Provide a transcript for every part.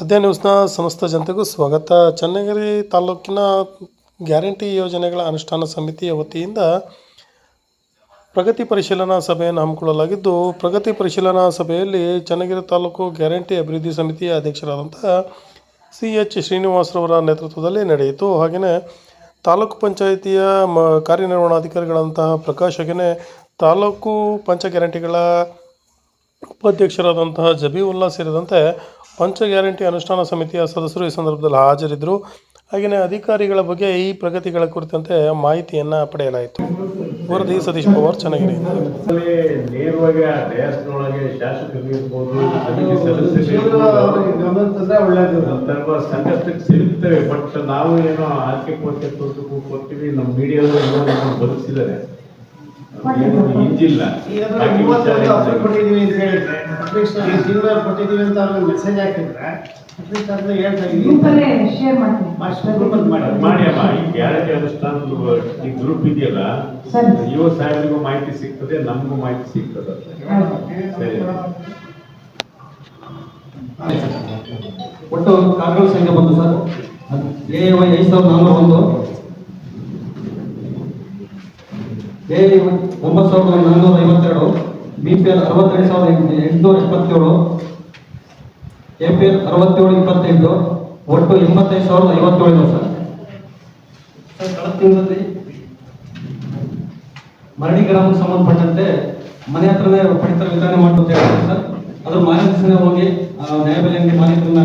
ಆದ್ಯ ನ್ಯೂಸ್ನ ಸಮಸ್ತ ಜನತೆಗೂ ಸ್ವಾಗತ. ಚನ್ನಗಿರಿ ತಾಲೂಕಿನ ಗ್ಯಾರಂಟಿ ಯೋಜನೆಗಳ ಅನುಷ್ಠಾನ ಸಮಿತಿಯ ವತಿಯಿಂದ ಪ್ರಗತಿ ಪರಿಶೀಲನಾ ಸಭೆಯನ್ನು ಹಮ್ಮಿಕೊಳ್ಳಲಾಗಿದ್ದು, ಪ್ರಗತಿ ಪರಿಶೀಲನಾ ಸಭೆಯಲ್ಲಿ ಚನ್ನಗಿರಿ ತಾಲೂಕು ಗ್ಯಾರಂಟಿ ಅಭಿವೃದ್ಧಿ ಸಮಿತಿಯ ಅಧ್ಯಕ್ಷರಾದಂಥ ಸಿ ಎಚ್ ಶ್ರೀನಿವಾಸರವರ ನೇತೃತ್ವದಲ್ಲಿ ನಡೆಯಿತು. ಹಾಗೆಯೇ ತಾಲೂಕು ಪಂಚಾಯಿತಿಯ ಮ ಕಾರ್ಯನಿರ್ವಹಣಾಧಿಕಾರಿಗಳಂತಹ ಪ್ರಕಾಶ್, ಹಾಗೆಯೇ ತಾಲೂಕು ಪಂಚ ಗ್ಯಾರಂಟಿಗಳ ಉಪಾಧ್ಯಕ್ಷರಾದಂತಹ ಜಬೀವುಲ್ಲಾ ಸೇರಿದಂತೆ ಪಂಚ ಗ್ಯಾರಂಟಿ ಅನುಷ್ಠಾನ ಸಮಿತಿಯ ಸದಸ್ಯರು ಈ ಸಂದರ್ಭದಲ್ಲಿ ಹಾಜರಿದ್ದರು ಹಾಗೆಯೇ ಅಧಿಕಾರಿಗಳ ಬಗ್ಗೆ ಈ ಪ್ರಗತಿಗಳ ಕುರಿತಂತೆ ಮಾಹಿತಿಯನ್ನು ಪಡೆಯಲಾಯಿತು. ವರದಿ ಸತೀಶ್ ಪವಾರ್ ಚೆನ್ನಾಗಿದೆ ನೇರವಾಗಿ ಆ ಡಯಾಸ್ನೊಳಗೆ ಶಾಸಕರು ಇರ್ಬೋದು ಸಮಿತಿ ಸದಸ್ಯರು ಇರ್ಬೋದು, ಒಳ್ಳೇದು. ಸಂದರ್ಭ ಸಂಕಷ್ಟಕ್ಕೆ ಸಿಲುಕ್ತವೆ. ಬಟ್ ನಾವು ಏನೋ ಆರ್ಕೆ ಕೊಟ್ಟು ಕೊಡ್ತೀವಿ. ನಮ್ಮ ಮೀಡಿಯಾದಲ್ಲಿ ಬದುಕಿಸಿದ್ದಾರೆ. ಏನು ಮೂವತ್ತೊಂದು ಆಫರ್ ಅಂತ ಹೇಳಿದ್ರೆ ಅಟ್ಲೀಸ್ಟ್ ತಿಂಗಳು ಅಂತ ಅವ್ರಿಗೆ ಮೆಸೇಜ್ ಹಾಕಿದ್ರೆ ಅಟ್ಲೀಸ್ಟ್ ಅದನ್ನ ಹೇಳ್ತಾ ಇದೀವಿ ಗ್ರೂಪಲ್ಲೇ ಶೇರ್ ಮಾಡ್ತೀನಿ. ಗ್ರೂಪ್ ಅಂತ ಮಾಡಿ. ಅದ್ ಈ ಗ್ಯಾರಂಟಿ ಅನುಷ್ಠಾನದ ಈ ಗ್ರೂಪ್ ಇದೆಯಲ್ಲ ಸರಿ. ಯುವ ಸಾಹೇಬರಿಗೂ ಮಾಹಿತಿ ಸಿಗ್ತದೆ ನಮಗೂ ಮಾಹಿತಿ ಸಿಗ್ತದೆ ಸರಿ. ಒಟ್ಟು ಕಾಂಗ್ರೆಸ್ ಸಂಖ್ಯೆ ಬಂತು ಸರ್. ಎ ವೈ ಐದು ಸಾವಿರದ ನಾನ್ನೂರ ಒಂದು. ಎ ಒಂಬತ್ತು ಸಾವಿರದ ನಾನ್ನೂರ ಐವತ್ತೆರಡು ಬಿ ಪಿ ಎಲ್ ಅರವತ್ತೆರಡು ಸಾವಿರದ ಎಂಟು- ಎಂಟುನೂರ ಎಪ್ಪತ್ತೇಳು ಎ ಪಿ ಎಲ್ ಅರವತ್ತೇಳು ಇಪ್ಪತ್ತೆಂಟು ಒಟ್ಟು ಎಂಬತ್ತೈದು ಸಾವಿರದ ಐವತ್ತೇಳು ಸರ್. ಸರ್ ಕಳೆದ ತಿಂಗಳಲ್ಲಿ ಮರಡಿ ಗ್ರಾಮಕ್ಕೆ ಸಂಬಂಧಪಟ್ಟಂತೆ ಮನೆ ಹತ್ರನೇ ಪಡಿತರ ವಿತರಣೆ ಮಾಡುವಂತ ಹೇಳ್ತಾರೆ ಸರ್. ಅದ್ರ ದಿವಸನೇ ಹೋಗಿ ಮಾಲೀಕರನ್ನ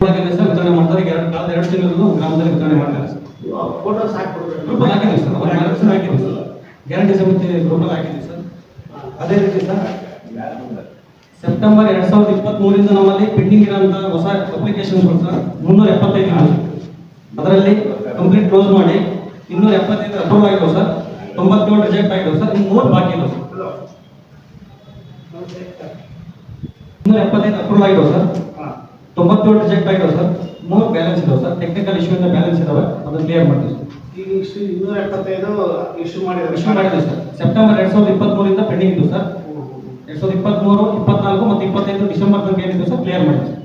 ಒಳಗಡೆ ಸರ್ ವಿತರಣೆ ಮಾಡ್ತಾರೆ. ಈಗ ಎರಡು ಕಳೆದ ಎರಡು ತಿಂಗಳು ಗ್ರಾಮದಲ್ಲಿ ವಿತರಣೆ ಮಾಡ್ತಾರೆ ಸರ್. ಗ್ರೂಪಲ್ಲಿ ಹಾಕಿದ್ದೀವಿ ಸರ್. ಹಾಕಿದ್ದೀವಿ ಸರ್. ಗ್ಯಾರಂಟಿ ಸಮಿತಿ ಗ್ರೂಪಲ್ಲಿ ಹಾಕಿದ್ದೀವಿ ಸರ್. ಅದೇ ರೀತಿ ಸರ್ ಸೆಪ್ಟೆಂಬರ್ ಎರಡು ಸಾವಿರದ ಇಪ್ಪತ್ತ್ ಮೂರಿಂದ ನಮ್ಮಲ್ಲಿ ಪೆಂಡಿಂಗ್ ಇರೋಂಥ ಹೊಸ ಅಪ್ಲಿಕೇಶನ್ಗಳು ಸರ್, ಮುನ್ನೂರ ಎಪ್ಪತ್ತೈದು ನಾಲ್ಕು ಅದರಲ್ಲಿ ಕಂಪ್ಲೀಟ್ ಕ್ಲೋಸ್ ಮಾಡಿ ಇನ್ನೂರ ಎಪ್ಪತ್ತೈದು ಅಪ್ರೂವ್ ಆಗಿದ್ದವು ಸರ್. ತೊಂಬತ್ತೇಳು ರಿಜೆಕ್ಟ್ ಆಗಿರೋ ಸರ್. ಇನ್ನು ಮೂರು ಬಾಕಿ ಇದೆ ಸರ್. ಇನ್ನೂರ ಎಪ್ಪತ್ತೈದು ಅಪ್ರೂವ್ ಆಗಿರೋ ಸರ್. ತೊಂಬತ್ತೇಳು ರಿಜೆಕ್ಟ್ ಆಗಿರೋ ಸರ್. ಮೂರು ಬ್ಯಾಲೆನ್ಸ್ ಇದಾವೆ ಸರ್. ಟೆಕ್ನಿಕಲ್ ಇಶ್ಯೂ ಇಂದ ಬ್ಯಾಲೆನ್ಸ್ ಇದಾವೆ. ಅದನ್ನು ಕ್ಲಿಯರ್ ಮಾಡ್ತೀವಿ ಈಗ ಇಷ್ಟು ಇನ್ನೂರ ಎಪ್ಪತ್ತೈದು ಇಶ್ಯೂ ಮಾಡಿದ್ದಾರೆ. ಇಶ್ಯೂ ಸರ್ ಸೆಪ್ಟೆಂಬರ್ ಎರಡ್ ಸಾವಿರದ ಇಪ್ಪತ್ತ್ಮೂರಿಂದ ಪೆಂಡಿಂಗ್ ಇತ್ತು ಸರ್ ಎರಡ್ ಸಾವಿರದ ಇಪ್ಪತ್ಮೂರು ಇಪ್ಪತ್ನಾಲ್ಕು ಮತ್ತು ಇಪ್ಪತ್ತೈದು ಡಿಸೆಂಬರ್ ತನಕ ಏನಿದೆ ಸರ್ ಕ್ಲಿಯರ್ ಮಾಡಿ ಸರ್.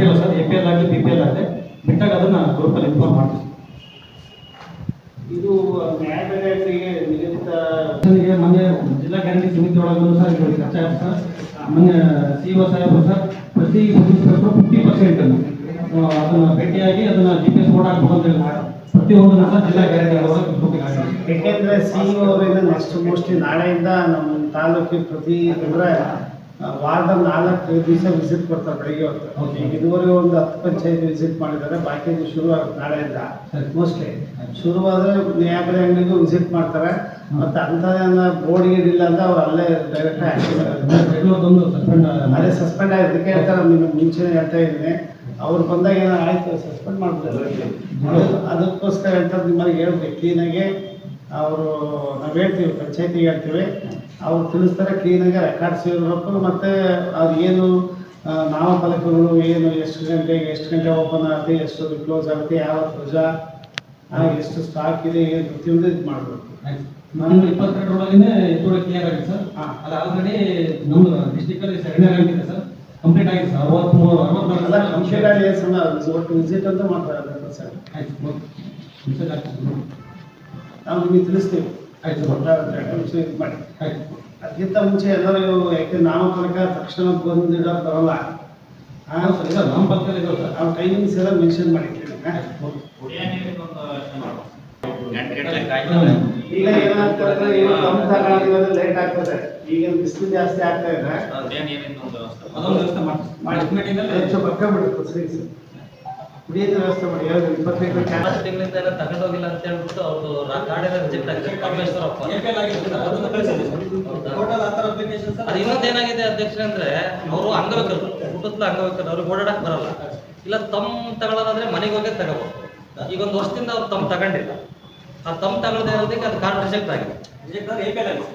ಇಲ್ಲ ಸರ್ ಎ ಪಿ ಎಲ್ ಆಗಲಿ ಬಿ ಪಿ ಎಲ್ ಆಗಲಿ ಬಿಟ್ಟಾಗ ಅದನ್ನ ಗ್ರೂಪಲ್ಲಿ ಇನ್ಫಾರ್ಮ್ ಮಾಡ್ತೀವಿ ಇದು ನ್ಯಾಯಬೆಲೆ ಅಂಗಡಿಗೆ ನಿಗದಿತ ಮೊನ್ನೆ ಜಿಲ್ಲಾ ಗ್ಯಾರಂಟಿ ಸಮಿತಿ ಒಳಗೂ ಸರ್ ಚರ್ಚೆ ಸರ್ ಮೊನ್ನೆ ಸಿ ಒ ಸಾಹೇಬರು ಸರ್ ಪ್ರತಿ ಫಿಫ್ಟಿ ಪರ್ಸೆಂಟ್ ಅದನ್ನ ಭೇಟಿಯಾಗಿ ಅದನ್ನ ಜಿ ಪಿ ಎಸ್ ಬೋರ್ಡ್ ಹಾಕ್ಬೇಕು ಅಂತ ಹೇಳಿ ಪ್ರತಿಯೊಂದನ್ನು ನಮ್ಮ ಜಿಲ್ಲಾ ಗ್ಯಾರಂಟಿ ಯಾಕೆಂದ್ರೆ ಸಿ ಅವರಿಂದ ನೆಕ್ಸ್ಟ್ ಮೋಸ್ಟ್ಲಿ ನಾಳೆಯಿಂದ ನಮ್ಮ ತಾಲೂಕಿಗೆ ಪ್ರತಿ ಅಂದ್ರೆ ವಾರದ ನಾಲ್ಕು ದಿವಸ ವಿಸಿಟ್ ಕೊಡ್ತಾರೆ ಬೆಳಿಗ್ಗೆ ಹೊತ್ತು. ಈಗ ಇದುವರೆಗೆ ಒಂದು ಹತ್ತು ಪಂಚಾಯತ್ ವಿಸಿಟ್ ಮಾಡಿದ್ದಾರೆ ಬಾಕಿ ಶುರು ಆಗುತ್ತೆ ನಾಳೆಯಿಂದ. ಮೋಸ್ಟ್ಲಿ ಶುರುವಾದ್ರೆ ನ್ಯಾಯಬೆಲೆ ಅಂಗಡಿಗೂ ವಿಸಿಟ್ ಮಾಡ್ತಾರೆ. ಮತ್ತೆ ಅಂಥದ್ದೇನ ಬೋರ್ಡ್ ಇಡಿಲ್ಲ ಅಂತ ಅಂದ್ರೆ ಅವ್ರು ಅಲ್ಲೇ ಡೈರೆಕ್ಟ್ ಆಕ್ಷನ್ ಬೆಂಗಳೂರದೊಂದು ಸಸ್ಪೆಂಡ್ ಅದೇ ಸಸ್ಪೆಂಡ್ ಆಗಿದ್ದಕ್ಕೆ ಹೇಳ್ತಾರೆ ನಿಮಗೆ ಮುಂಚೆನೇ ಹೇಳ್ತಾ ಇದ್ದೀನಿ. ಅವ್ರು ಬಂದಾಗ ಏನಾರು ಆಯ್ತು ಸಸ್ಪೆಂಡ್ ಮಾಡ್ಬಿಟ್ಟು ಅದು- ಅದಕ್ಕೋಸ್ಕರ ಅಂತ ನಿಮ್ಮಲ್ಲಿ ಹೇಳ್ಬೇಕು ಕ್ಲೀನಾಗೆ ಅವರು ನಾವು ಹೇಳ್ತೀವಿ ಪಂಚಾಯತಿಗೆ ಹೇಳ್ತೀವಿ. ಅವ್ರು ತಿಳಿಸ್ತಾರೆ ಕ್ಲೀನಾಗಿ ರೆಕಾರ್ಡ್ಸ್ ಇರಬೇಕು ಮತ್ತು ಅದು ಏನು ನಾವ ನಾಮಫಲಕಗಳು ಏನು ಎಷ್ಟು ಗಂಟೆಗೆ ಎಷ್ಟು ಗಂಟೆ ಓಪನ್ ಆಗುತ್ತೆ ಎಷ್ಟು ಕ್ಲೋಸ್ ಆಗುತ್ತೆ ಯಾವ ಧ್ವಜ ಎಷ್ಟು ಸ್ಟಾಕ್ ಇದೆ ಏನು ಪ್ರತಿಯೊಂದು ಇದು ಮಾಡಬೇಕು. ನಮ್ದು ಇಪ್ಪತ್ತೆರಡರೊಳಗೇನೆ ಕ್ಲಿಯರ್ ಆಗಿದೆ ಸರ್. ಅದು ಆಲ್ರೆಡಿ ನಮ್ಮ ಡಿಸ್ಟಿಕಲ್ಲಿ ಅಲ್ಲಿ ಆಗಿದೆ ಸರ್. ಕಂಪ್ಲೀಟ್ ಆಗಿದೆ ಸರ್ ಅರವತ್ಮೂರು ಅರವತ್ನಾಲ್ಕು ಒಟ್ಟು ವಿಸಿಟ್ ಅಂತ ಮಾಡ್ತಾರೆ ಸರ್ ಆಯ್ತು. ನಾವು ನಿಮಗೆ ತಿಳಿಸ್ತೀವಿ. ಆಯ್ತು ಇದು ಮಾಡಿ. ಆಯ್ತು ಅದಕ್ಕಿಂತ ಮುಂಚೆ ಎಲ್ಲರೂ ಯಾಕೆ ನಾಮಫಲಕ ತಕ್ಷಣ ಬಂದಿಡೋಕೆ ಬರಲ್ಲ? ಹಾಂ ಸರ್ ನಮ್ಮ ಪಕ್ಕದಲ್ಲಿ ಇದೆ ಸರ್ ಆ ಟೈಮಿಂಗ್ಸ್ ಎಲ್ಲ ಮೆನ್ಷನ್ ಮಾಡಿ ಈಗ ಏನಾಗ್ತದೆ ಈಗ ತಂಪು ತಗೊಳ್ಳೋದು ಲೇಟ್ ಆಗ್ತದೆ. ಈಗ ಬಿಸಿಲು ಜಾಸ್ತಿ ಆಗ್ತಾ ಇದೆ ಹೆಚ್ಚು ಪಕ್ಕ ಬಿಡುತ್ತೆ ಸರಿ ಸರ್ ಕುಡಿಯೋದು ವ್ಯವಸ್ಥೆ ಮಾಡಿ ಯಾವ್ದು ಇಪ್ಪತ್ತೈದು ಲಾಸ್ಟ್ ತಿಂಗಳಿಂದ ಎಲ್ಲ ತಗೊಂಡೋಗಿಲ್ಲ ಅಂತ ಹೇಳ್ಬಿಟ್ಟು ಅವ್ರದ್ದು ಕಾರ್ಡ್ ರಿಜೆಕ್ಟ್ ಆಗಿದೆ ಪರಮೇಶ್ವರಪ್ಪ. ಅದು ಇನ್ನೊಂದೇನಾಗಿದೆ ಅಧ್ಯಕ್ಷರೇ ಅಂದ್ರೆ ಅವರು ಅಂಗವಿಕಲರು. ಹುಟ್ಟುತ್ತಲ ಅಂಗವಿಕಲರು. ಅವ್ರಿಗೆ ಓಡಾಡಕ್ ಬರಲ್ಲ. ಇಲ್ಲ ತಮ್ಮ ತಗೊಳ್ಳೋದಾದ್ರೆ ಮನೆಗೆ ಹೋಗಿ ತಗೋಬಹುದು ಈಗ ಒಂದು ವರ್ಷದಿಂದ ಅವ್ರು ತಮ್ಮ ತಗೊಂಡಿಲ್ಲ. ಆ ತಮ್ಮ ತಗೊಳ್ಳದೆ ಇರೋದಕ್ಕೆ ಅದು ಕಾರ್ಡ್ ರಿಜೆಕ್ಟ್ ಆಗಿದೆ ರಿಜೆಕ್ಟ್ ಆದ್ರೆ ಎಪಿಎಲ್ ಆಗಿದೆ.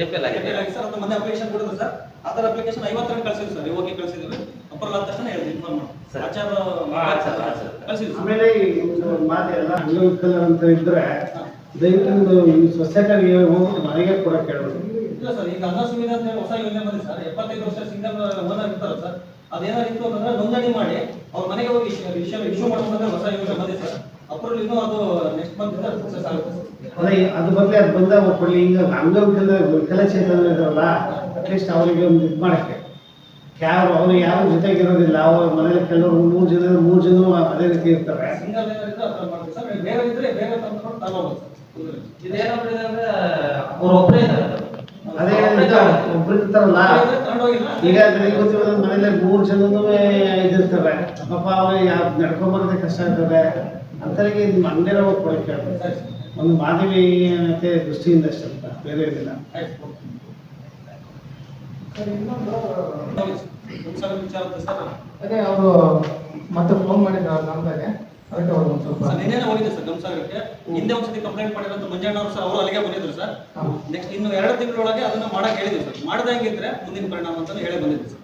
ಎ ಪಿ ಎಲ್ ಆಗಿದೆ ಆಗಿದೆ ಸರ್, ಅದು ಮೊನ್ನೆ ಅಪ್ಲಿಕೇಶನ್ ಕೊಡಿದ್ರು ಸರ್. ಆ ಥರ ಅಪ್ಲಿಕೇಶನ್ ಐವತ್ತರಲ್ಲಿ ಕಳಿಸಿದ್ರು ಸರ್, ಇವಾಗ ಕಳಿಸಿದ್ರು ಅಪ್ರೂವಲ್ ಆದ ತಕ್ಷಣ ಹೇಳಿದ್ರು ಇನ್ಫಾರ್ಮ್ ಮಾಡಿ. ಸರಿ. ಆಚಾರ ಸರ್. ಆಮೇಲೆ ಒಂದು ಮಾತು ಎಲ್ಲ ಕಲರ್ ಅಂತ ಇದ್ರೆ ದಯವಿಟ್ಟು ಒಂದು ಸೊಸೈಟಿಗೆ ಹೋಗಿ ಮನೆಗೆ ಕೊಡಕ್ಕೆ ಹೇಳ್ಬೇಕು ಇಲ್ಲ ಸರ್ ಈಗ ಅನ್ನ ಸುವಿಧಾ ಅಂತ ಹೇಳಿ ಹೊಸ ಯೋಜನೆ ಬಂದಿದೆ ಸರ್ ಎಪ್ಪತ್ತೈದು ವರ್ಷ ಸಿಂಗಲ್ ಓನರ್ ಇರ್ತಾರೆ ಸರ್ ಅದೇನಾದ್ರು ಇತ್ತು ಅಂತಂದ್ರೆ ನೋಂದಣಿ ಮಾಡಿ ಅವ್ರ ಮನೆಗೆ ಹೋಗಿ ಇಶ್ಯೂ ಇಶ್ಯೂ ಮಾಡ್ಕೊಂಡ್ರೆ ಹೊಸ ಯೋಜನೆ ಬಂದಿದೆ ಸರ್ ಅಪ್ರೂವಲ್ ಇನ್ನೂ ಅದು ನೆಕ್ಸ್ಟ್ ಮಂತ್ ಸಕ್ಸಸ್ ಆಗುತ್ತೆ. ಸರ್ ಅದೇ ಅದು ಬದಲೇ ಅದು ಬಂದಾಗ ಕೊಡ್ಲಿ ಈಗ ಅಂಗವಿಕಲ ವಿಕಲಚೇತನ ಇದಾರಲ್ಲ ಅಟ್ಲೀಸ್ಟ್ ಅವರಿಗೆ ಒಂದು ಇದು ಮಾಡಕ್ಕೆ. ಯಾರು ಅವ್ರು ಯಾರು ಜೊತೆಗಿರೋದಿಲ್ಲ ಅವ್ರ ಮನೇಲಿ ಕೆಲವರು ಮೂರು ಜನ ಮೂರು ಜನ ಅದೇ ರೀತಿ ಇರ್ತಾರೆ. ಸಿಂಗಲ್ ಏನಾರಿದ್ರೆ ಆ ಥರ ಮಾಡ್ತೀವಿ ಸರ್ ಬೇರೆ ಇದ್ರೆ ಬೇರೆ ತಂದು ತಗೋಬೋದು ಸರ್ ಅಂದ್ರೆ ಅವ್ರು ಒಬ್ಬರೇ ಇದ್ದಾರೆ ಅದೇ. ಒಬ್ರು ಇರ್ತಾರಲ್ಲ. ಈಗ ನನಗೆ ಗೊತ್ತಿರೋದು ಮನೇಲಿ ಮೂರು ಜನನೂ ಇದಿರ್ತಾರೆ. ಪಾಪ ಅವ್ರಿಗೆ ನಡ್ಕೊಂಬರೋದೇ ಕಷ್ಟ ಇರ್ತದೆ ಅಂತರಿಗೆ ನಿಮ್ಮ ಅಂಗಡಿರೋ ಕೊಡಕ್ಕೆ ಒಂದು ಮಾನವೀಯತೆ ದೃಷ್ಟಿಯಿಂದ ಸ್ವಲ್ಪ ಅಂತ ಬೇರೆ ಏನಿಲ್ಲ. ಸರ್ ವಿಚಾರ ಸರ್. ಅದೇ ಅವರು ಮತ್ತೆ ಫೋನ್ ಮಾಡಿದ್ರು ಅವ್ರ ನಂಬರ್ಗೆ ಅದಕ್ಕೆ ಅವ್ರು ಒಂದು ಸ್ವಲ್ಪ ನಿನ್ನೆ ಹೋಗಿದೆ ಹೋಗಿದ್ದೆ ಸರ್ ಗಮಸಾಗರಕ್ಕೆ. ಹಿಂದೆ ಒಂದ್ಸತಿ ಕಂಪ್ಲೇಂಟ್ ಮಾಡಿರೋದು ಮಂಜಣ್ಣ ಅವರು ಸರ್ ಅವರು ಅಲ್ಲಿಗೆ ಬಂದಿದ್ರು ಸರ್. ನೆಕ್ಸ್ಟ್ ಇನ್ನು ಎರಡು ತಿಂಗಳೊಳಗೆ ಅದನ್ನ ಮಾಡಕ್ ಹೇಳಿದ್ರು ಸರ್. ಮಾಡ್ದಂಗಿದ್ರೆ ಮುಂದಿನ ಪರಿಣಾಮ ಅಂತ ಹೇಳಿ ಬಂದಿದ್ರು ಸರ್.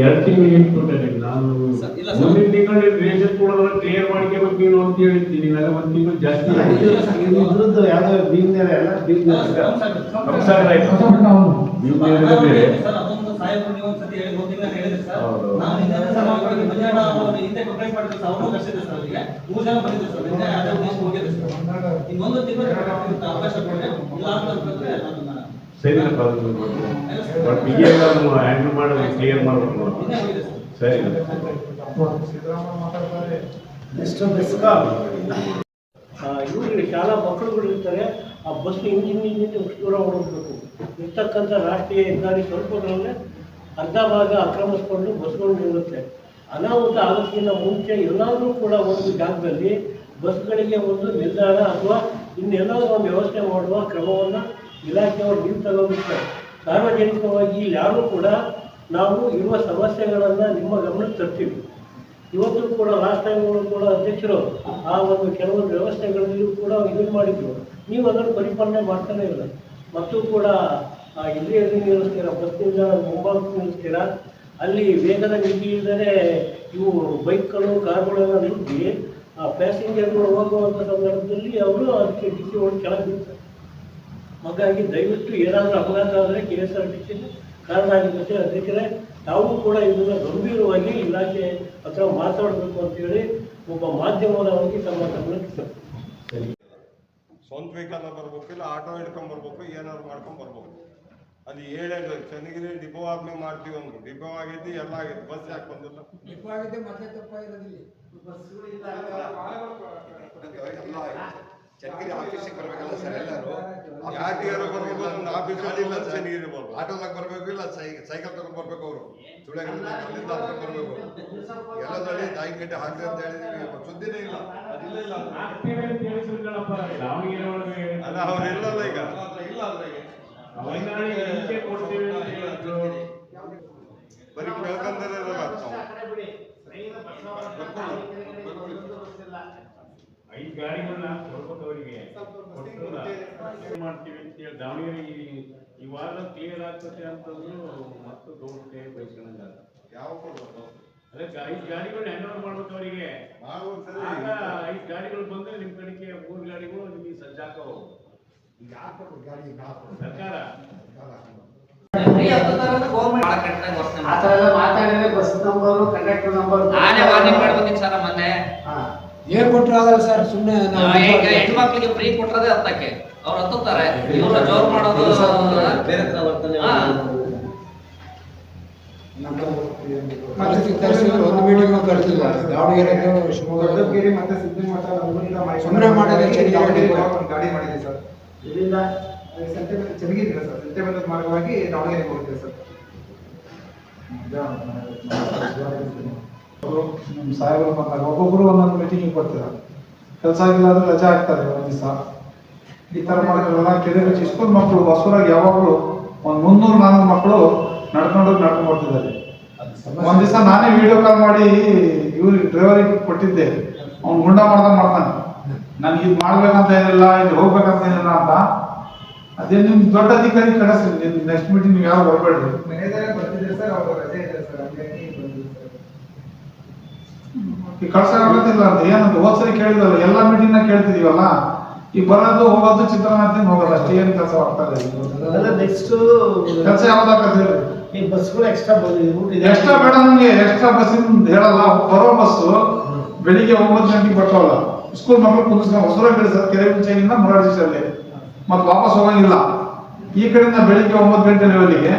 ಎರಡು ತಿಂಗಳು ನಾನು ಸರ್, ಇಲ್ಲ ಸರ್. ಮುಂದಿನ ತಿಂಗಳು ರೇಷನ್ ಕೊಡೋದ್ರ ಕ್ಲಿಯರ್ ಮಾಡ್ಕೋಬೇಕು ಅಂತ ಹೇಳಿದ್ದೀನಿ ಇವಾಗ ಒಂದು ತಿಂಗಳು ಜಾಸ್ತಿ ಇದ್ರದ್ದು ಯಾವುದೋ. ಸರ್. ಸರ್ ನಾನು ಸರ್ ಸರ್ ಸರ್ ಸರ್ ಉದ್ದೇಶ ಹೋಗಿದ್ರು ಸರ್. ಇನ್ನೊಂದು ತಿಂಗಳು ಅವಕಾಶ ಕೊಡಿ ಇಲ್ಲ ಅದು ಬಟ್ ಈಗ ನಾನು ಹ್ಯಾಂಡಲ್ ಮಾಡೋದು ಕ್ಲಿಯರ್ ಮಾಡಬೇಕು ಸರ್. ಸರಿ ಇವ್ರಿಗೆ ಶಾಲಾ ಮಕ್ಕಳುಗಳು ಇರ್ತಾರೆ, ಆ ಬಸ್ ಇಂಜಿನ್ ಇಂಜಿನ್ ಎಷ್ಟು ದೂರ ಇರ್ತಕ್ಕಂಥ ರಾಷ್ಟ್ರೀಯ ಹೆದ್ದಾರಿ ಸ್ವಲ್ಪಗಳಲ್ಲೇ ಅರ್ಧ ಭಾಗ ಆಕ್ರಮಿಸ್ಕೊಂಡು ಬಸ್ಗಳು ನಿಲ್ಲುತ್ತೆ. ಅನಾಹುತ ಆಗೋದಕ್ಕಿಂತ ಮುಂಚೆ ಎಲ್ಲಾದರೂ ಕೂಡ ಒಂದು ಜಾಗದಲ್ಲಿ ಬಸ್ಗಳಿಗೆ ಒಂದು ನಿಲ್ದಾಣ ಅಥವಾ ಇನ್ನೆಲ್ಲಾದ್ರೂ ಒಂದು ವ್ಯವಸ್ಥೆ ಮಾಡುವ ಕ್ರಮವನ್ನು ಇಲಾಖೆಯವರು ನೀವು ತಗೋಬೇಕು ಸಾರ್ವಜನಿಕವಾಗಿ ಯಾರೂ ಕೂಡ ನಾವು ಇರುವ ಸಮಸ್ಯೆಗಳನ್ನು ನಿಮ್ಮ ಗಮನಕ್ಕೆ ತರ್ತೀವಿ. ಇವತ್ತು ಕೂಡ ಲಾಸ್ಟ್ ಟೈಮ್ ಕೂಡ ಅಧ್ಯಕ್ಷರು ಆ ಒಂದು ಕೆಲವೊಂದು ವ್ಯವಸ್ಥೆಗಳಲ್ಲಿಯೂ ಕೂಡ ಇದು ಮಾಡಿದ್ರು. ನೀವು ಅದನ್ನು ಪರಿಪಾಲನೆ ಮಾಡ್ತಾನೆ ಇಲ್ಲ. ಮತ್ತು ಕೂಡ ಇಲ್ಲಿ ನಿಲ್ಲಿಸ್ತೀರಾ ಬಸ್ ನಿಲ್ದಾಣ ಮುಂಭಾಗ ನಿಲ್ಲಿಸ್ತೀರಾ ಅಲ್ಲಿ ವೇಗದ ಮಿತಿ ಇಲ್ಲದೆ ಇವು ಬೈಕ್ಗಳು, ಕಾರ್ಗಳೆಲ್ಲ ನಿಲ್ಲಿ ಆ ಪ್ಯಾಸೆಂಜರ್ಗಳು ಹೋಗುವಂಥ ಸಂದರ್ಭದಲ್ಲಿ ಅವರು ಅದಕ್ಕೆ ಡಿಕ್ಕಿ ಹೊಡೆದು ಕೆಳಗೆ ಬೀಳ್ತಾರೆ. ಹಾಗಾಗಿ ದಯವಿಟ್ಟು ಏನಾದರೂ ಅಪಘಾತ ಆದರೆ K S R T C ಕಾರಣ ಆಗಿರುತ್ತೆ. ಅದಕ್ಕೆ ತಾವು ಕೂಡ ಇದನ್ನು ಗಂಭೀರವಾಗಿ ಇಲಾಖೆ ಹತ್ರ ಮಾತಾಡಬೇಕು ಅಂತೇಳಿ ಒಬ್ಬ ಮಾಧ್ಯಮದವರಿಗೆ ತಮ್ಮ ಗಮನಕ್ಕೆ ಸರಿ ಸ್ವಂತ ವೆಹಿಕಲ್ ಬರ್ಬೇಕು ಇಲ್ಲ ಆಟೋ ಹಿಡ್ಕೊಂಡ್ ಬರ್ಬೇಕು ಏನಾದ್ರು ಮಾಡ್ಕೊಂಡ್ ಬರ್ಬೇಕು ಅಲ್ಲಿ ಏಳೇ ಚನ್ನಗಿರಿ ಡಿಪೋ ಆದ್ಮೇಲೆ ಮಾಡ್ತೀವಿ ಅಂದ್ರು. ಡಿಪೋ ಆಗೈತಿ ಎಲ್ಲ ಆಗೈತಿ. ಬಸ್ ಯಾಕೆ ಬಂದಿಲ್ಲ? ಚನ್ನಗಿರಿ ಆಫೀಸಿಗೆ ಬರಬೇಕಲ್ಲ ಸರ್ ಎಲ್ಲರೂ? ಯಾಟಿಗಾರ ಬರ್ಬೇಕು? ಒಂದು ಆಫೀಸಲ್ಲಿ ಇಲ್ಲ ಚನ್ನಗಿರಿ ಬರ್ಬೇಕು ಆಟೋದಾಗ ಬರ್ಬೇಕು ಇಲ್ಲ ಸೈಕಲ್ ತಗೊಂಡ್ ಬರ್ಬೇಕು ಅವರು? ಸುಳ್ಯಗಳಿಂದ ಬರಬೇಕು. ಎಲ್ಲ ತಳಿ ನಾಯಿ ಗಂಟೆ ಅಂತ ಹೇಳಿದ್ವಿ. ಸುದ್ದಿನೇ ಇಲ್ಲ. ಅಲ್ಲ ಅವ್ರು ಇಲ್ಲಲ್ಲ ಈಗ. ಇಲ್ಲ. ಬರೀ ಕೇಳ್ಕೊಂತಾರೆ. ಐದು ಗಾಡಿಗಳನ್ನ ಕೊಡ್ಬೇಕವರಿಗೆ. ಮಾಡ್ತೀವಿ ಅಂತ ಹೇಳಿ ದಾವಣಗೆರೆ ಈ- ಈ ವಾರ ಕ್ಲಿಯರ್ ಆಗ್ತದೆ ಅಂತಂದ್ರು ಮತ್ತು ದೊಡ್ಡ ಬೈಸ್ಕೊಂಡಂಗ ಯಾವ ಐದು ಗಾಡಿಗಳನ್ನ ಹ್ಯಾಂಡ್ ಓವರ್ ಮಾಡ್ಬೇಕು ಅವರಿಗೆ ಆಗ ಐದು ಗಾಡಿಗಳು ಬಂದ್ರೆ ನಿಮ್ ಕಡೆಗೆ ಮೂರು ಗಾಡಿಗಳು ನಿಮಗೆ ಸಜ್ಜಾಕವು ಸರ್ಕಾರ. ಆ ಥರ ಎಲ್ಲ ಮಾತಾಡಿದ್ರೆ ಬಸ್ ನಂಬರು ಕಂಡಕ್ಟರ್ ನಂಬರ್ ನಾನೇ ವಾರ್ನಿಂಗ್ ಮಾಡಿ ಬಂದಿನಿ ಸರ್ ಮೊನ್ನೆ. ಏನ್ ಕೊಟ್ರು ಆಗಲ್ಲ ಸರ್ ಸುಮ್ಮನೆ ಹೆಣ್ಮಕ್ಳಿಗೆ ಫ್ರೀ ಕೊಟ್ರದೇ ಹತ್ತಕ್ಕೆ ಅವ್ರು ಹತ್ತುತ್ತಾರೆ. ಇವ್ರ ಜೋರ್ ಮಾಡೋದು ಬೇರೆ ತರ ವರ್ತನೆ. ಒಂದು ಮೀಟಿಂಗ್ ಕರೆಸಿಲ್ಲ. ದಾವಣಗೆರೆ ಶಿವಮೊಗ್ಗ ದೊಡ್ಡಗೇರಿ ಮತ್ತೆ ಸಿದ್ದಮಠ ನಮ್ಮೂರಿಂದ ಮಾಡಿ- ಸುಮ್ನೆ ಮಾಡಿದ್ರೆ ಒಂದು ಗಾಡಿ ಮಾಡಿದೆ ಸರ್. ಇಲ್ಲಿಂದ ಸಂತೆ ಚೆನ್ನಾಗಿದೆ ಸರ್. ಸಂತೆ ಬಂದ ಮಾರ್ಗವಾಗಿ ದಾವಣಗೆರೆ ಹೋಗ್ತೀವಿ ಸರ್. ನಮ್ಮ ಸಾಹೇಬರು ಬಂದಾಗ ಒಬ್ಬೊಬ್ಬರು ಒಂದೊಂದು ಮೀಟಿಂಗ್ ಕೊಡ್ತಾರೆ ಕೆಲಸ ಆಗಿಲ್ಲ ಅಂದ್ರೆ ರಜೆ ಆಗ್ತಾರೆ ಒಂದ್ ದಿವಸ. ಈ ತರ ಮಾಡಿದ್ರಲ್ಲ ಕೆರೆ ಇಷ್ಟೊಂದು ಮಕ್ಕಳು, ಹೊಸೂರಾಗಿ ಯಾವಾಗಲೂ ಒಂದು ಮುನ್ನೂರು ನಾನ್ನೂರು ಮಕ್ಕಳು ನಡ್ಕೊಂಡು ನಡ್ಕೊಂಡು ಬರ್ತಿದ್ದಾರೆ. ಒಂದ್ ದಿವಸ ನಾನೇ ವಿಡಿಯೋ ಕಾಲ್ ಮಾಡಿ ಇವ್ರಿಗೆ ಡ್ರೈವರಿಗೆ ಕೊಟ್ಟಿದ್ದೆ. ಅವ್ನು ಗುಂಡ ಮಾಡ್ದಂಗ್ ಮಾಡ್ತಾನೆ. ನನ್ಗೆ ಇದು ಮಾಡ್ಬೇಕಂತ ಏನಿಲ್ಲ ಇಲ್ಲಿ ಹೋಗ್ಬೇಕಂತ ಏನಿಲ್ಲ ಅಂತ. ಅದೇ ನಿಮ್ ದೊಡ್ಡ ಅಧಿಕಾರಿ ಕಳಿಸ್ರಿ ನೆಕ್ಸ್ಟ್ ಮೀಟಿಂಗ್ ನೀವು ಯಾರು ಬರಬೇಡ್ರಿ ಮ್ಯಾನೇಜರ್ ಬರ್ತಿದ್ದಾರೆ ಸರ್ ಅವರು ರಜೆ ಇದೆ ಸರ್ ಹಂಗಾಗಿ ಬಂದಿಲ್ಲ ಸರ್ ಈ ಕಳ್ಸಕ್ಕಾಗತ್ತಿಲ್ಲ ಅಂತ ಏನಂತ ಹೋದ್ಸರಿ ಕೇಳಿದಲ್ಲ ಎಲ್ಲಾ ಮೀಟಿಂಗ್ನ ಕೇಳ್ತಿದೀವಲ್ಲ? ಈ ಬರೋದು ಹೋಗೋದು ಚಿತ್ರಾನ್ನ ಹೋಗಲ್ಲ ಹೋಗೋದು ಅಷ್ಟೇ ಏನ್ ಕೆಲಸ ಆಗ್ತದೆ ಅದೆಲ್ಲ ನೆಕ್ಸ್ಟ್ ಕೆಲಸ ಯಾವ್ದಾಗತ್ತೆ ಹೇಳ್ರಿ ಈ ಬಸ್ಗಳು ಎಕ್ಸ್ಟ್ರಾ ಬಂದಿದೆ ಎಕ್ಸ್ಟ್ರಾ ಬೇಡ ನಮಗೆ ಎಕ್ಸ್ಟ್ರಾ ಬಸ್ಸಿಂದ ಹೇಳಲ್ಲ ಬರೋ ಬಸ್ಸು ಬೆಳಿಗ್ಗೆ ಒಂಬತ್ತು ಗಂಟೆಗೆ ಬರ್ತಾವಲ್ಲ. ಸ್ಕೂಲ್ ಮಕ್ಕಳು ಕುಂದಿಸ್ಕೊಂಡು ಹೊಸೂರ ಕಳಿಸೋದು ಕೆರೆ ಮುಂಚೆಗಿಂದ ಮುರಾರ್ಜಿಸಲ್ಲಿ ಮತ್ತೆ ವಾಪಸ್ ಹೋಗಂಗಿಲ್ಲ. ಈ ಕಡೆಯಿಂದ ಬೆಳಿಗ್ಗೆ ಒಂಬತ್ತು ಗಂಟೆ ಲೆವೆಲ್ಗೆ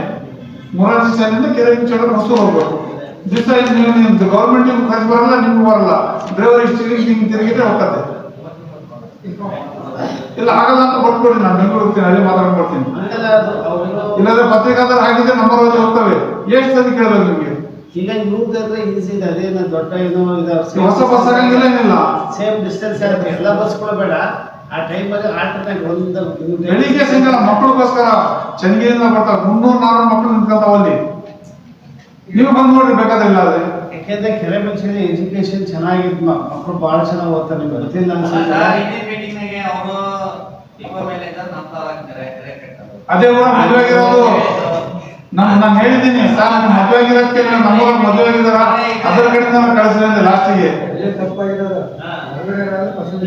ಮುರಾರ್ಜಿ ಶಾಲೆಯಿಂದ ಕೆರೆ ಮುಂಚೆ ಹೊಸೂರು ಹೋಗ್ಬೇಕು. ದಿವಸ ನೀವು ನಿಮ್ದು ಖರ್ಚು ಬರಲ್ಲ ನಿಮ್ಗೆ ಬರಲ್ಲ. ಡ್ರೈವರ್ ಇಷ್ಟು ಹಿಂಗೆ ತಿರುಗಿದ್ರೆ ಹೋಗ್ತದೆ. ಇಲ್ಲ ಆಗಲ್ಲ ಅಂತ ಬರ್ಕೊಡಿ ನಾನು ಬೆಂಗಳೂರು ಹೋಗ್ತೀನಿ ಅಲ್ಲಿ ಮಾತಾಡ್ಕೊಡ್ತೀನಿ ಇಲ್ಲಾಂದ್ರೆ ಪತ್ರಿಕಾದಾರ ಹಾಕಿದ್ರೆ ನಂಬರ್ ಅಲ್ಲಿ ಹೋಗ್ತವೆ. ಎಷ್ಟು ಸತಿ ಕೇಳಬೇಕು ನಿಮಗೆ? ಈಗ ಇವ್ರದ್ದು ಅಂದ್ರೆ ಈಸಿ ಇದೆ ಅದೇನು ದೊಡ್ಡ ಏನೋ ಈ ಹೊಸ ಬಸ್ ಆಗಂಗಿಲ್ಲ ಏನಿಲ್ಲ. ಸೇಮ್ ಡಿಸ್ಟೆನ್ಸ್ ಇರುತ್ತೆ ಎಲ್ಲ ಬಸ್ಗಳು ಬೇಡ. ಆ ಟೈಮಲ್ಲಿ ಆಲ್ಟರ್ನೇಟ್ ಒಂದು ಬೆಳಿಗ್ಗೆ ಸಂಜೆ ಮಕ್ಕಳಿಗೋಸ್ಕರ ಚಂಗಿಯಿಂದ ಬರ್ತಾರೆ. ಮುನ್ನೂರು ನಾಲ್ಕು ಮಕ್ಕಳು ನಿಂತ್ಕೊಂತಾವ ಅಲ್ಲಿ. ನೀವು ಬಂದು ನೋಡ್ರಿ ಬೇಕಾದಿಲ್ಲ ಇಲ್ಲ ಅದೇ. ಯಾಕೆಂದ್ರೆ ಕೆರೆ ಮುಂಚೆನೆ ಎಜುಕೇಶನ್ ಚೆನ್ನಾಗಿದ್ ಮಕ್ಕಳು ಬಹಳ ಚೆನ್ನಾಗಿ ಓದ್ತಾರೆ ನಿಮ್ಗೆ ಗೊತ್ತಿಲ್ಲ ಅನ್ಸುತ್ತೆ. ಅದೇ ಊರ ಮದುವೆ ಆಗಿರೋದು. ನಾನು ನಾನು ಹೇಳಿದ್ದೀನಿ ಸರ್ ನಾನು ಮದುವೆ ಆಗಿರೋದಕ್ಕೆ ನಮ್ಮ ಮದುವೆ ಆಗಿದಾರ ಅದರ ಕಡೆ ನಾನು ಅಂದ್ರೆ ಲಾಸ್ಟಿಗೆ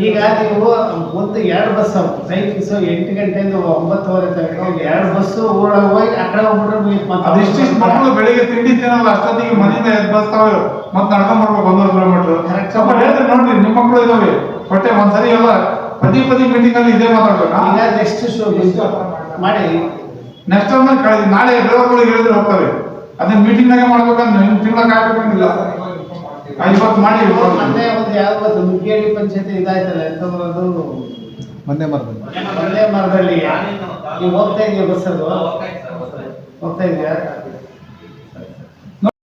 ಈಗ ನೀವು ಒಂದು ಎರಡು ಬಸ್ ಟೈಮಿಂಗ್ಸ್ ಎಂಟು ಗಂಟೆಯಿಂದ ಒಂಬತ್ತುವರೆ ತನಕ ಒಂದು ಎರಡು ಬಸ್ ಊರೊಳಗೆ ಹೋಗಿ ಆ ಕಡೆ ಹೋಗ್ಬಿಟ್ರೆ ಅದಿಷ್ಟಿಷ್ಟು ಮಕ್ಕಳು ಬೆಳಿಗ್ಗೆ ತಿಂಡಿ ತಿನ್ನಲ್ಲ ಅಷ್ಟೊತ್ತಿಗೆ ಮನೆಯಿಂದ ಎದ್ದು ಬರ್ತಾವೆ. ಮತ್ತೆ ನಡ್ಕೊಂಡ್ ಬರ್ಬೇಕು ಒಂದೂವರೆ ಕಿಲೋಮೀಟರ್. ಸ್ವಲ್ಪ ಹೇಳಿದ್ರೆ ನೋಡ್ರಿ ನಿಮ್ಮ ಮಕ್ಕಳು ಇದಾವೆ. ಹೊಟ್ಟೆ ಒಂದ್ಸರಿ ಎಲ್ಲ ಪದಿ ಪದೇ ಮೀಟಿಂಗ್ ಅಲ್ಲಿ ಇದೇ ಮಾತಾಡ್ಬೇಕು. ಈಗ ನೆಕ್ಸ್ಟ್ ಶೋ ಮಾಡಿ. ನೆಕ್ಸ್ಟ್ ಒಂದ್ ಕಳಿಸಿ. ನಾಳೆ ಡ್ರೈವರ್ಗಳಿಗೆ ಹೇಳಿದ್ರೆ ಹೋಗ್ತವೆ. ಅದನ್ನ ಮೀಟಿಂಗ್ ನಾಗೆ ಮಾಡ್ಬೇಕಂದ್ರೆ ನಿಮ್ ತಿಂಗಳ ಕಾಯ್ಬೇಕಂಗಿಲ್ಲ ಇವತ್ತು ಮಾಡಿ ಮೊನ್ನೆ ಒಂದು ಯಾವ್ದು ಮುಗ್ಗೇಡಿ ಪಂಚಾಯತಿ ಇದಾಯ್ತಲ್ಲ ಎಂತ ಅದು ಮೊನ್ನೆ ಮರದಲ್ಲಿ ಮೊನ್ನೆ ಮರದಲ್ಲಿ ಈ ಹೋಗ್ತಾ ಇದೆಯಾ ಬಸ್ ಅದು ಹೋಗ್ತಾ ಇದೆಯಾ